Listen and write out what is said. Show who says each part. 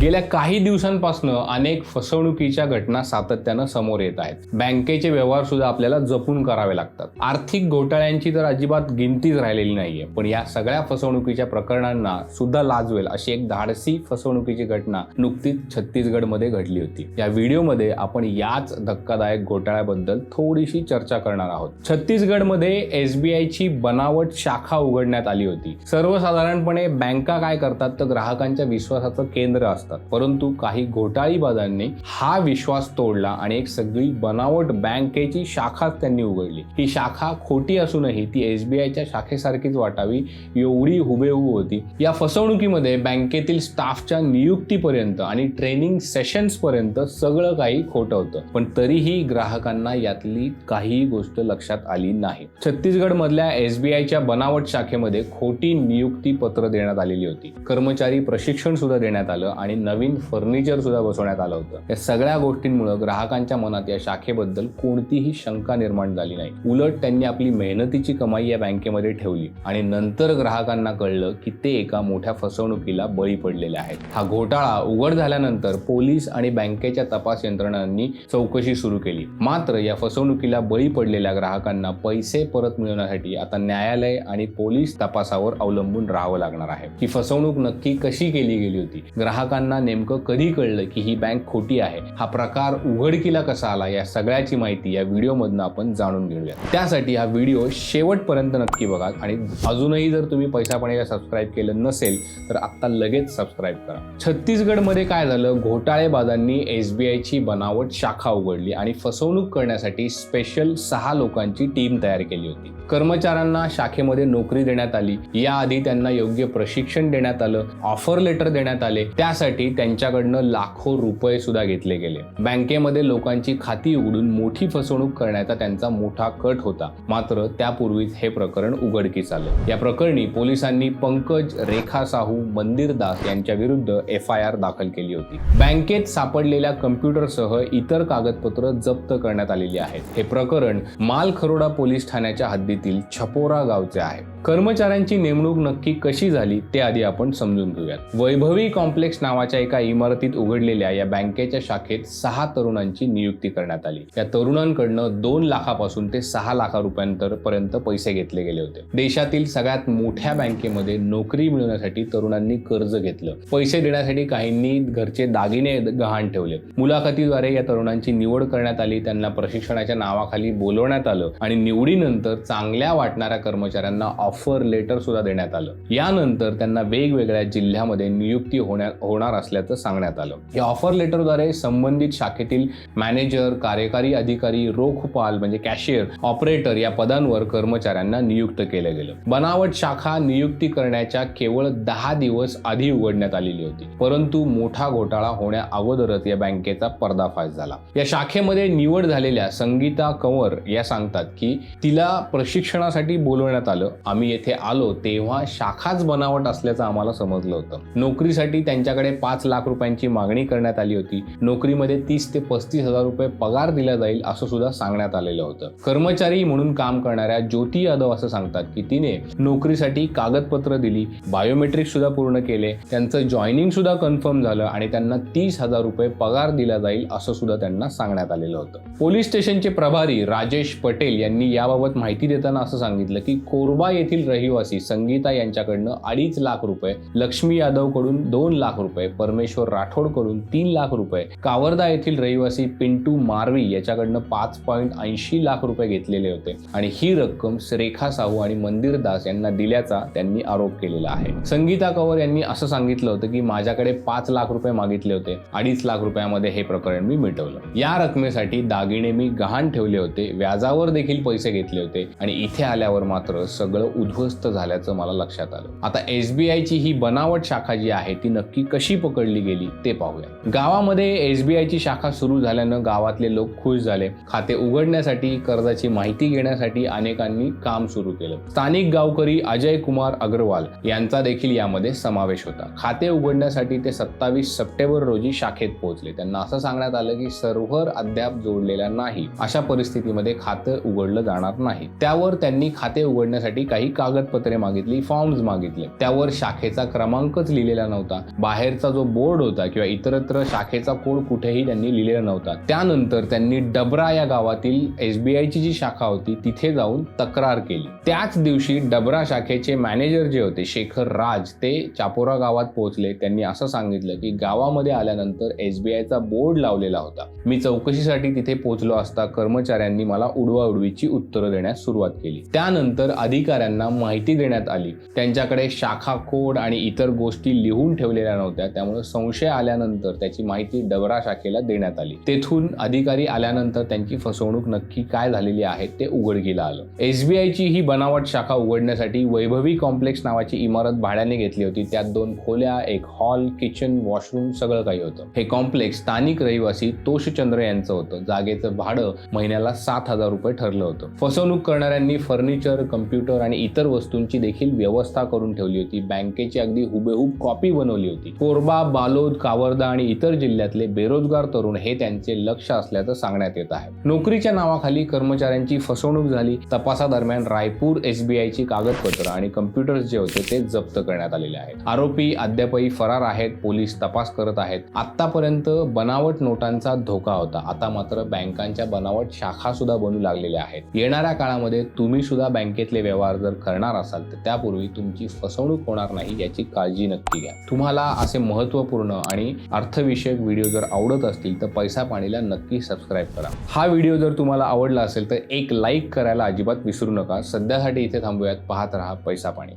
Speaker 1: गेल्या काही दिवसांपासून अनेक फसवणुकीच्या घटना सातत्यानं समोर येत आहेत. बँकेचे व्यवहार सुद्धा आपल्याला जपून करावे लागतात. आर्थिक घोटाळ्यांची तर अजिबात गिनतीच राहिलेली नाहीये. पण या सगळ्या फसवणुकीच्या प्रकरणांना सुद्धा लाजवेल अशी एक धाडसी फसवणुकीची घटना नुकतीच छत्तीसगडमध्ये घडली होती. या व्हिडिओमध्ये आपण याच धक्कादायक घोटाळ्याबद्दल थोडीशी चर्चा करणार आहोत. छत्तीसगडमध्ये एसबीआयची बनावट शाखा उघडण्यात आली होती. सर्वसाधारणपणे बँका काय करतात तर ग्राहकांच्या विश्वासाचं केंद्र असतात. परंतु काही घोटाळीबाजांनी हा विश्वास तोडला आणि एक सगळी बनावट बँकेची शाखाच त्यांनी उघडली. ही शाखा खोटी असूनही ती एसबीआयच्या शाखेसारखीच वाटावी एवढी हुबेहूब होती. या फसवणुकीमध्ये बँकेतील स्टाफच्या नियुक्तीपर्यंत आणि ट्रेनिंग सेशन्स पर्यंत सगळं काही खोटं होतं. पण तरीही ग्राहकांना यातली काही गोष्ट लक्षात आली नाही. छत्तीसगड मधल्या एसबीआयच्या बनावट शाखेमध्ये खोटी नियुक्ती पत्र देण्यात आलेली होती. कर्मचारी प्रशिक्षण सुद्धा देण्यात आलं आणि नवीन फर्निचर सुद्धा बसवण्यात आलं होतं. या सगळ्या गोष्टींमुळे ग्राहकांच्या मनात या शाखेबद्दल कोणतीही शंका निर्माण झाली नाही. उलट त्यांनी आपली मेहनतीची कमाई या बँकेमध्ये ठेवली आणि नंतर ग्राहकांना कळलं की ते एका मोठ्या फसवणुकीला बळी पडलेले आहेत. हा घोटाळा उघड झाल्यानंतर पोलीस आणि बँकेच्या तपास यंत्रणांनी चौकशी सुरू केली. मात्र या फसवणुकीला बळी पडलेल्या ग्राहकांना पैसे परत मिळवण्यासाठी आता न्यायालय आणि पोलीस तपासावर अवलंबून राहावं लागणार आहे. ही फसवणूक नक्की कशी केली गेली होती? ग्राहकांना नेमकं कधी कळलं की ही बँक खोटी आहे? हा प्रकार उघडकीला कसा आला? या सगळ्याची माहिती या व्हिडिओमधनं आपण जाणून घेऊया त्यासाठी हा व्हिडिओ शेवटपर्यंत नक्की बघा आणि अजूनही जर तुम्ही पैसा पाण्याला सबस्क्राईब केलं नसेल तर आत्ता लगेच सबस्क्राईब करा. छत्तीसगडमध्ये काय झालं? घोटाळेबाजांनी एसबीआयची बनावट शाखा उघडली आणि फसवणूक करण्यासाठी स्पेशल सहा लोकांची टीम तयार केली होती. कर्मचाऱ्यांना शाखेमध्ये नोकरी देण्यात आली. याआधी त्यांना योग्य प्रशिक्षण देण्यात आलं ऑफर लेटर देण्यात आले. त्यासाठी त्यांच्याकडनं लाखो रुपये सुद्धा घेतले गेले. बँकेमध्ये लोकांची खाती उघडून मोठी फसवणूक करण्याचा त्यांचा मोठा कट होता. मात्र त्यापूर्वीच हे प्रकरण उघडकीस आलं. या प्रकरणी पोलिसांनी पंकज रेखा साहू मंदिर दास यांच्या विरुद्ध एफ आय आर दाखल केली होती. बँकेत सापडलेल्या कम्प्युटरसह इतर कागदपत्र जप्त करण्यात आलेली आहेत. हे प्रकरण मालखरोडा पोलीस ठाण्याच्या हद्दीतील छपोरा गावचे आहे. कर्मचाऱ्यांची नेमणूक नक्की कशी झाली ते आधी आपण समजून घेऊयात. वैभवी कॉम्प्लेक्स नावाच्या एका इमारतीत उघडलेल्या या बँकेच्या शाखेत सहा तरुणांची नियुक्ती करण्यात आली. या तरुणांकडनं दोन लाखापासून ते सहा लाखा रुपयांपर्यंत पैसे घेतले गेले होते. देशातील सगळ्यात मोठ्या बँकेमध्ये नोकरी मिळवण्यासाठी तरुणांनी कर्ज घेतलं. पैसे देण्यासाठी काहींनी घरचे दागिने गहाण ठेवले. मुलाखतीद्वारे या तरुणांची निवड करण्यात आली. त्यांना प्रशिक्षणाच्या नावाखाली बोलवण्यात आलं आणि निवडीनंतर चांगल्या वाटणाऱ्या कर्मचाऱ्यांना ऑफर लेटर सुद्धा देण्यात आलं. यानंतर त्यांना वेगवेगळ्या जिल्ह्यामध्ये नियुक्ती होण्या होणार असल्याचं सांगण्यात आलं. या ऑफर लेटरद्वारे संबंधित शाखेतील मॅनेजर कार्यकारी अधिकारी रोखपाल म्हणजे कॅशियर ऑपरेटर या पदांवर कर्मचाऱ्यांना नियुक्त केलं गेलं. बनावट शाखा नियुक्ती करण्याच्या केवळ दहा दिवस आधी उघडण्यात आलेली होती. परंतु मोठा घोटाळा होण्या अगोदरच या बँकेचा पर्दाफाश झाला. या शाखेमध्ये निवड झालेल्या संगीता कंवर या सांगतात की तिला प्रशिक्षणासाठी बोलवण्यात आलं. आम्ही येथे आलो तेव्हा शाखाच बनावट असल्याचं आम्हाला समजलं होतं. नोकरीसाठी त्यांच्याकडे पाच लाख रुपयांची मागणी करण्यात आली होती. नोकरीमध्ये तीस ते पस्तीस हजार रुपये पगार दिला जाईल असं सुद्धा सांगण्यात आलेलं होतं. कर्मचारी म्हणून काम करणाऱ्या ज्योती यादव असं सांगतात की तिने नोकरीसाठी कागदपत्र दिली बायोमेट्रिक सुद्धा पूर्ण केले त्यांचं जॉईनिंग सुद्धा कन्फर्म झालं आणि त्यांना तीस हजार रुपये पगार दिला जाईल असं सुद्धा त्यांना सांगण्यात आलेलं होतं. पोलीस स्टेशनचे प्रभारी राजेश पटेल यांनी याबाबत माहिती देताना असं सांगितलं की कोरबा येथील रहिवासी संगीता यांच्याकडनं अडीच लाख रुपये लक्ष्मी यादवकडून दोन लाख रुपये परमेश्वर राठोडकडून तीन लाख रुपये कावरदा येथील रहिवासी पिंटू मारवी याच्याकडनं पाच पॉईंट ऐंशी लाख रुपये घेतलेले होते. आणि ही रक्कम रेखा साहू आणि मंदिर दास यांना दिल्याचा त्यांनी आरोप केलेला आहे. संगीता कवर यांनी असं सांगितलं होतं की माझ्याकडे पाच लाख रुपये मागितले होते. अडीच लाख रुपयामध्ये हे प्रकरण मी मिटवलं. या रकमेसाठी दागिने मी गहाण ठेवले होते. व्याजावर देखील पैसे घेतले होते. आणि इथे आल्यावर मात्र सगळं उद्ध्वस्त झाल्याचं मला लक्षात आलं. आता एसबीआयची ही बनावट शाखा जी आहे ती नक्की कशी पकडली गेली ते पाहूया. गावामध्ये एसबीआयची शाखा सुरू झाल्यानं गावातले लोक खुश झाले. खाते उघडण्यासाठी कर्जाची माहिती घेण्यासाठी अनेकांनी काम सुरू केलं. स्थानिक गावकरी अजय कुमार अग्रवाल यांचा देखील यामध्ये समावेश होता. खाते उघडण्यासाठी ते सत्तावीस सप्टेंबर रोजी शाखेत पोहोचले. त्यांना असं सांगण्यात आलं की सर्व्हर अद्याप जोडलेला नाही. अशा परिस्थितीमध्ये खातं उघडलं जाणार नाही. त्यावर त्यांनी खाते उघडण्यासाठी काही कागदपत्रे मागितली फॉर्म्स मागितले. त्यावर शाखेचा क्रमांकच लिहिलेला नव्हता. बाहेरचा एसबीआयचा जो बोर्ड होता किंवा इतरत्र शाखेचा कोड कुठेही त्यांनी लिहिलेला नव्हता. त्यानंतर त्यांनी डबरा या गावातील एसबीआयची जी शाखा होती तिथे जाऊन तक्रार केली. त्याच दिवशी डबरा शाखेचे मॅनेजर जे होते शेखर राज ते चापोरा गावात पोहोचले. त्यांनी असं सांगितलं की गावामध्ये आल्यानंतर एसबीआयचा बोर्ड लावलेला होता. मी चौकशीसाठी तिथे पोहोचलो असता कर्मचाऱ्यांनी मला उडवाउडवीची उत्तरं देण्यास सुरुवात केली. त्यानंतर अधिकाऱ्यांना माहिती देण्यात आली. त्यांच्याकडे शाखा कोड आणि इतर गोष्टी लिहून ठेवलेल्या नव्हत्या. त्यामुळे संशय आल्यानंतर त्याची माहिती डबरा शाखेला देण्यात आली. तेथून अधिकारी आल्यानंतर त्यांची फसवणूक नक्की काय झालेली आहे ते उघडकीला आलं. एसबीआयची ही बनावट शाखा उघडण्यासाठी वैभवी कॉम्प्लेक्स नावाची इमारत भाड्याने घेतली होती. त्यात दोन खोल्या एक हॉल किचन वॉशरूम सगळं काही होतं. हे कॉम्प्लेक्स स्थानिक रहिवासी तोषचंद्र यांचं होतं. जागेचं भाडं महिन्याला सात हजार रुपये ठरलं होतं. फसवणूक करणाऱ्यांनी फर्निचर कम्प्युटर आणि इतर वस्तूंची देखील व्यवस्था करून ठेवली होती. बँकेची अगदी हुबेहूब कॉपी बनवली होती. कोरबा बालोद कावर्धा आणि इतर जिल्ह्यातले बेरोजगार तरुण हे त्यांचे लक्ष असल्याचं सांगण्यात येत आहे. नोकरीच्या नावाखाली कर्मचाऱ्यांची फसवणूक झाली. तपासादरम्यान रायपूर एसबीआयची कागदपत्र आणि कम्प्युटर्स जे होते ते जप्त करण्यात आलेले आहेत. आरोपी अद्यापही फरार आहेत. पोलीस तपास करत आहेत. आतापर्यंत बनावट नोटांचा धोका होता. आता मात्र बँकांच्या बनावट शाखा सुद्धा बनू लागलेल्या आहेत. येणाऱ्या काळामध्ये तुम्ही सुद्धा बँकेतले व्यवहार जर करणार असाल तर त्यापूर्वी तुमची फसवणूक होणार नाही याची काळजी नक्की घ्या. तुम्हाला असे महत्त्वपूर्ण आणि अर्थविषयक व्हिडिओ जर आवडत असतील तर पैसा पाणीला नक्की सबस्क्राईब करा. हा व्हिडिओ जर तुम्हाला आवडला असेल तर एक लाईक करायला अजिबात विसरू नका. सध्यासाठी इथे थांबूयात. पाहत राहा पैसा पाणी.